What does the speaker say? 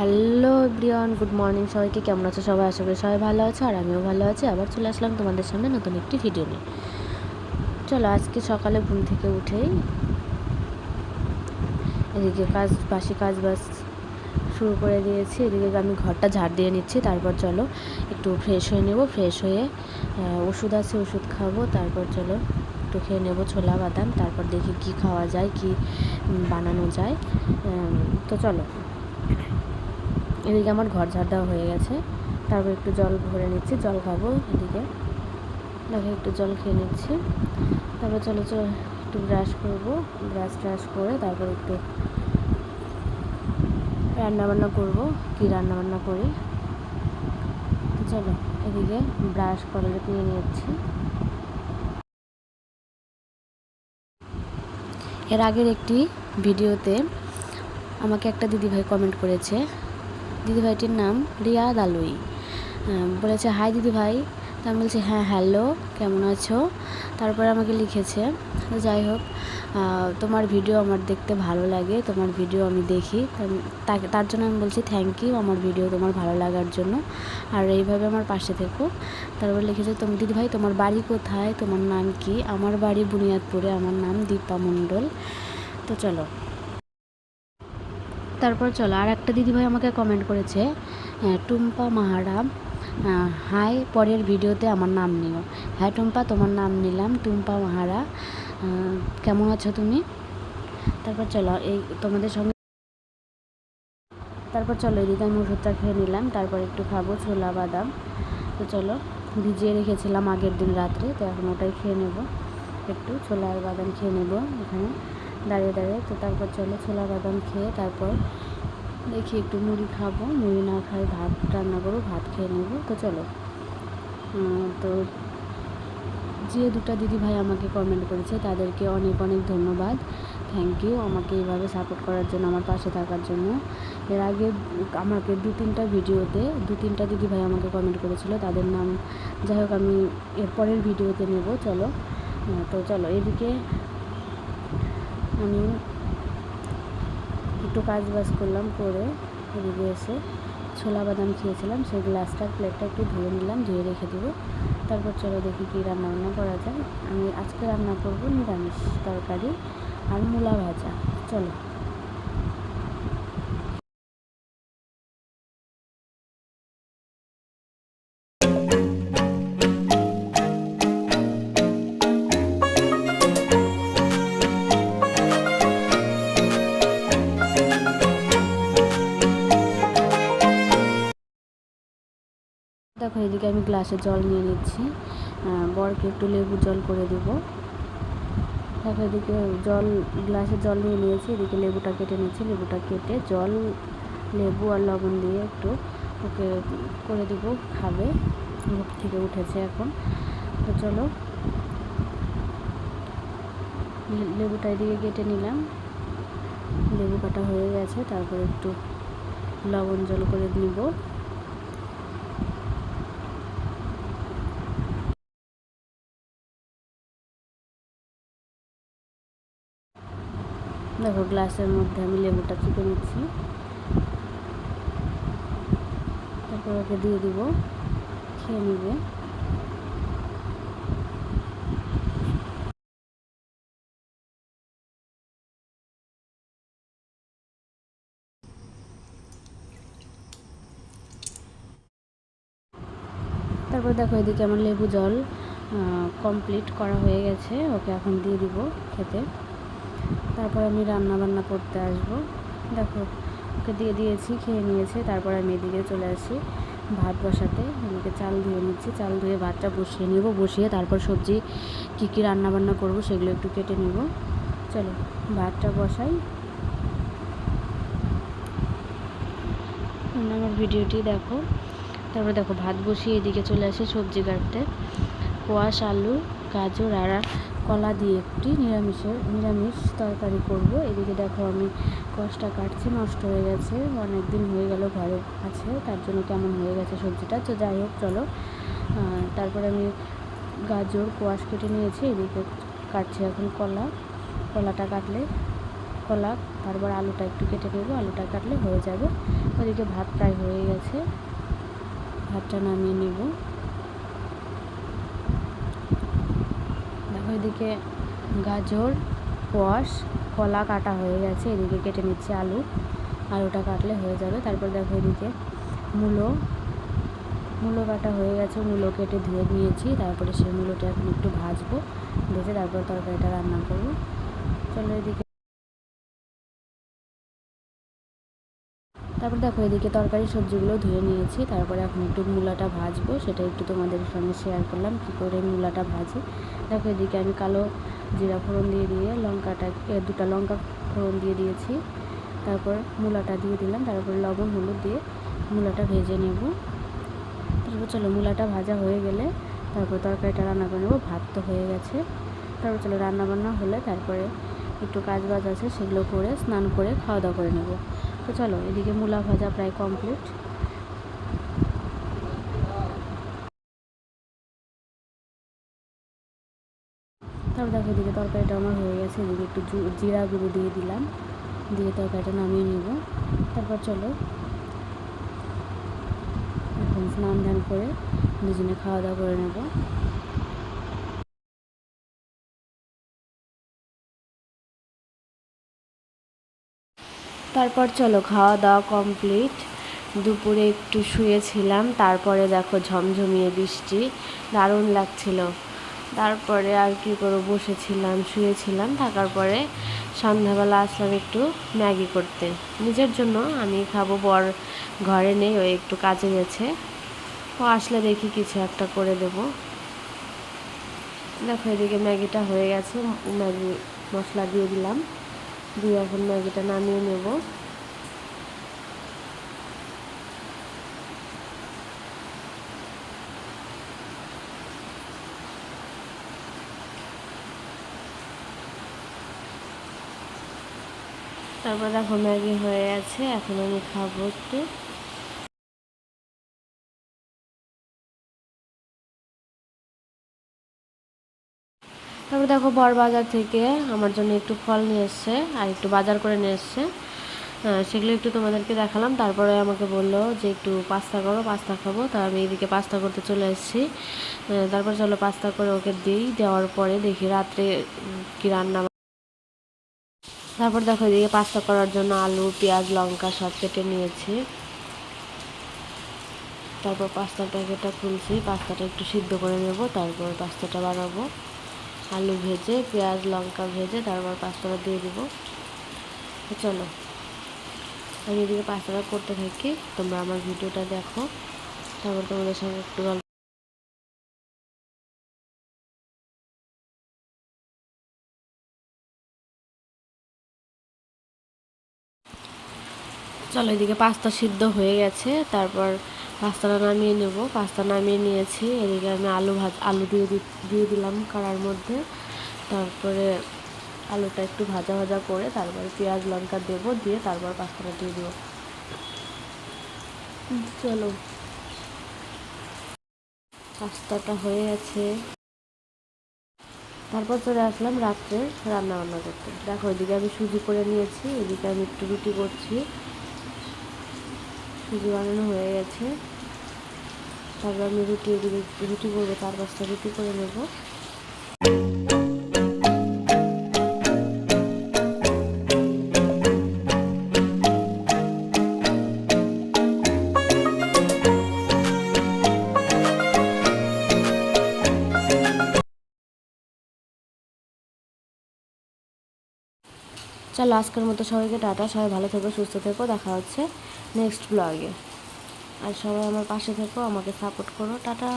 Hello everyone, good morning সবাইকে। কেমন আছো সবাই? আশা করি সবাই ভালো আছে, আর আমিও ভালো আছি। আবার চলে আসলাম তোমাদের সামনে নতুন একটি ভিডিও নিয়ে। চলো আজকে সকালে ঘুম থেকে উঠেই এদিকে কাজ, বাসি কাজ বাস শুরু করে দিয়েছি। এদিকে আমি ঘরটা ঝাড় দিয়ে নিচ্ছি। তারপর চলো একটু ফ্রেশ হয়ে নেব। ফ্রেশ হয়ে ওষুধ আছে, ওষুধ খাব। তারপর চলো একটু খেয়ে নেব ছোলা, বাদাম। তারপর দেখি কি খাওয়া যায়, কি বানানো যায়। তো চলো। এদিকে আমার ঘর ঝাড় দেওয়া হয়ে গেছে। তারপর একটু জল ভরে নিচ্ছি, জল খাব এদিকে। দেখো, একটু জল খেয়ে নিচ্ছি। তারপর চলো চলো, একটু ব্রাশ করব। ব্রাশ ট্রাশ করে তারপর একটু রান্না বান্না করব। কি রান্না বান্না করি চলো, এদিকে ব্রাশ কলগেট নিয়ে নিচ্ছি। এর আগের একটি ভিডিওতে আমাকে একটা দিদিভাই কমেন্ট করেছে। দিদিভাইটির নাম রিয়া দালুই। বলেছে, হাই দিদিভাই। তা আমি বলছি হ্যাঁ হ্যালো, কেমন আছো? তারপরে আমাকে লিখেছে, যাই হোক তোমার ভিডিও আমার দেখতে ভালো লাগে, তোমার ভিডিও আমি দেখি। তার জন্য আমি বলছি থ্যাংক ইউ আমার ভিডিও তোমার ভালো লাগার জন্য। আর এইভাবে আমার পাশে থেকো। তারপর লিখেছে, তুমি, দিদিভাই, তোমার বাড়ি কোথায়? তোমার নাম কি? আমার বাড়ি বুনিয়াদপুরে, আমার নাম দীপা মণ্ডল। তো চলো। তারপর চলো আর একটা দিদিভাই আমাকে কমেন্ট করেছে টুম্পা মাহারাম আহ, হাই পরের ভিডিওতে আমার নাম নিও। হ্যাঁ টুম্পা তোমার নাম নিলাম টুম্পা মাহারা কেমন আছো তুমি? তারপর চলো এই তোমাদের সঙ্গে তারপর চলো এদিকে আমি ওষুধটা খেয়ে নিলাম তারপর একটু খাব ছোলা বাদাম। তো চলো ভিজিয়ে রেখেছিলাম আগের দিন রাত্রে তো এখন ওটাই খেয়ে নেব। একটু ছোলা আর বাদাম খেয়ে নেব এখানে। দাঁড়িয়ে দাঁড়িয়ে। তো তারপর চলো ছোলা বাদাম খেয়ে তারপর দেখি একটু মুড়ি খাব। মুড়ি না খাই ভাত রান্না করব, ভাত খেয়ে নেব। তো চলো। তো যে দুটো দিদি ভাই আমাকে কমেন্ট করেছে, তাদেরকে অনেক অনেক ধন্যবাদ। থ্যাংক ইউ আমাকে এইভাবে সাপোর্ট করার জন্য, আমার পাশে থাকার জন্য। এর আগে আমাকে দু তিনটা ভিডিওতে, দু তিনটা দিদি ভাই আমাকে কমেন্ট করেছিল, তাদের নাম যাই হোক আমি এরপরের ভিডিওতে নেব। চলো। তো চলো, এদিকে আমি একটু কাজ বাজ করলাম করে এদিকে এসে ছোলা বাদাম খেয়েছিলাম, সেই গ্লাসটার প্লেটটা একটু ধুয়ে নিলাম, ধুয়ে রেখে দেবো। তারপর চলো দেখি কী রান্না বান্না করা যায়। আমি আজকে রান্না করব নিরামিষ তরকারি আর মূলা ভাজা। চলো। এদিকে আমি গ্লাসে জল নিয়ে নিচ্ছি। বরকে একটু লেবু জল করে দেবো। দেখো এদিকে জল, গ্লাসে জল নিয়ে নিয়েছি, এদিকে লেবুটা কেটে নিয়েছি লেবুটা কেটে জল, লেবু আর লবণ দিয়ে একটু ওকে করে দেব, খাবে। মুখ থেকে উঠেছে এখন। তো চলো লেবুটা এদিকে কেটে নিলাম। লেবু কাটা হয়ে গেছে, তারপর একটু লবণ জল করে নিব। দেখো, গ্লাসের মধ্যে আমি লেবুটা চিপে নিচ্ছি। তারপর ওকে দিয়ে দিব, খেয়ে নিবে। তারপর দেখো, এদিকে আমার লেবু জল কমপ্লিট করা হয়ে গেছে। ওকে এখন দিয়ে দিব খেতে। তারপর আমি রান্না বান্না করতে আসব। দেখো, ওকে দিয়ে দিয়েছি, খেয়ে নিয়েছে, তারপর আমি এদিকে চলে আসি ভাত বসাতে। এদিকে চাল ধুয়ে নিচ্ছি, চাল ধুয়ে ভাতটা বসিয়ে নেব, বসিয়ে তারপর সবজি কী কী রান্না বান্না করব সেগুলো একটু কেটে নেব। চলো, ভাতটা বসাই। আমার ভিডিওটি দেখো। তারপর দেখো, ভাত বসিয়ে এদিকে চলে আসি সবজি কাটতে। কোয়াশ, আলু গাজর আর কলা দিয়ে একটি নিরামিষের, নিরামিষ তরকারি করব। এদিকে দেখো আমি কোয়াশটা কাটছি, নষ্ট হয়ে গেছে। অনেক দিন হয়ে গেল ঘরে আছে, তার জন্য কেমন হয়ে গেছে সবজিটা। তো যাই হোক, চলো। তারপরে আমি গাজর, কোয়াশ কেটে নিয়েছি, এদিকে কাটছি এখন কলা। কলাটা কাটলে, কলা, তারপর আলুটা একটু কেটে নেব, আলুটা কাটলে হয়ে যাবে। ওদিকে ভাত প্রায় হয়ে গেছে। ভাতটা নামিয়ে নেব দেখো এদিকে গাজর, কোয়াশ, কলা কাটা হয়ে গেছে। এদিকে কেটে নিচ্ছে আলু আলুটা কাটলে হয়ে যাবে। তারপর দেখো এদিকে মূলো মূলো কাটা হয়ে গেছে। মূলো কেটে ধুয়ে দিয়েছি তারপরে সেই মূলোটা এখন একটু ভাজবো। ভেজে তারপর তরকারিটা রান্না করব। চলো এদিকে তারপর দেখো এদিকে তরকারি সবজিগুলো ধুয়ে নিয়েছি, তারপরে এখন একটু মূলাটা ভাজবো, সেটা একটু তোমাদের সঙ্গে শেয়ার করলাম, কী করে মূলাটা ভাজি। দেখো এদিকে আমি কালো জিরা ফোড়ন দিয়ে দিয়ে লঙ্কাটা দুটা লঙ্কা ফোড়ন দিয়ে দিয়েছি, তারপর মূলাটা দিয়ে দিলাম, তারপরে লবণ, হলুদ দিয়ে মূলাটা ভেজে নেব। তারপর চলো মূলাটা ভাজা হয়ে গেলে তারপর তরকারিটা রান্না করে নেব, ভাত তো হয়ে গেছে। তারপর চলো রান্না বান্না হলে তারপরে একটু কাজ বাজ আছে সেগুলো করে স্নান করে খাওয়া দাওয়া করে নেব। তো চলো, এদিকে মূলা ভাজা প্রায় কমপ্লিট তারপর দেখো এদিকে তরকারিটা আমার হয়ে গেছে, এদিকে একটু জিরা গুঁড়ো দিয়ে দিলাম। দিয়ে তরকারিটা নামিয়ে নেব। তারপর চলো, এখন স্নান ধান করে দুজনে খাওয়া দাওয়া করে নেব। তারপর চলো, খাওয়া দাওয়া কমপ্লিট দুপুরে একটু শুয়েছিলাম, তারপরে দেখো ঝমঝমিয়ে বৃষ্টি, দারুণ লাগছিল। তারপরে আর কি করে বসেছিলাম, শুয়েছিলাম, থাকার পরে সন্ধ্যাবেলা আসলাম একটু ম্যাগি করতে। নিজের জন্য, আমি খাব, বর ঘরে নেই, ও একটু কাজে গেছে। ও আসলে দেখি কিছু একটা করে দেব। দেখো এদিকে ম্যাগিটা হয়ে গেছে, ম্যাগি মশলা দিয়ে দিলাম। দিয়ে এখন ম্যাগিটা নামিয়ে নেব। তারপর দেখো ম্যাগি হয়ে আছে এখন আমি খাব একটু। তারপর দেখো বর বাজার থেকে আমার জন্য একটু ফল নিয়ে এসছে আর একটু বাজার করে নিয়ে এসছে। সেগুলো একটু তোমাদেরকে দেখালাম। তারপরে আমাকে বলল যে একটু পাস্তা করো, পাস্তা খাব। তা আমি এদিকে পাস্তা করতে চলে এসেছি। তারপর চলো পাস্তা করে ওকে দিই। দেওয়ার পরে দেখি রাত্রে কি রান্না তারপর দেখো এদিকে পাস্তা করার জন্য আলু, পেঁয়াজ, লঙ্কা সব কেটে নিয়েছি। তারপর পাস্তার প্যাকেটটা খুলছি। পাস্তাটা একটু সিদ্ধ করে নেব, তারপর পাস্তাটা বানাবো। আলু ভেজে, পেঁয়াজ, লঙ্কা ভেজে, তারপর পাস্তাটা দিয়ে দেবো। চলো, আমি এদিকে পাস্তাটা করতে থাকি, তোমরা আমার ভিডিওটা দেখো, তারপর তোমাদের সঙ্গে একটু গল্প চলো, এদিকে পাস্তা সিদ্ধ হয়ে গেছে, তারপর পাস্তাটা নামিয়ে নেব। পাস্তা নামিয়ে নিয়েছি। এদিকে আমি আলু ভাজ, আলু দিয়ে দিয়ে দিলাম কড়ার মধ্যে। তারপরে আলুটা একটু ভাজা ভাজা করে তারপরে পেঁয়াজ, লঙ্কা দেবো, দিয়ে তারপর পাস্তাটা দিয়ে দেবো। চলো। পাস্তাটা হয়ে গেছে। তারপর চলে আসলাম রাত্রে রান্না বান্না করতে। দেখো, এদিকে আমি সুজি করে নিয়েছি, এদিকে আমি একটু রুটি করছি। সুজি বানানো হয়ে গেছে। তারপর আমি রুটি রুটি করব, তার পাঁচটা রুটি করে নেব। চলো আজকের মতো সবাইকে টাটা, সবাই ভালো থেকো, সুস্থ থেকো, দেখা হচ্ছে। নেক্সট ব্লগে আর সবাই আমার পাশে থেকো আমাকে সাপোর্ট করো। টাটা।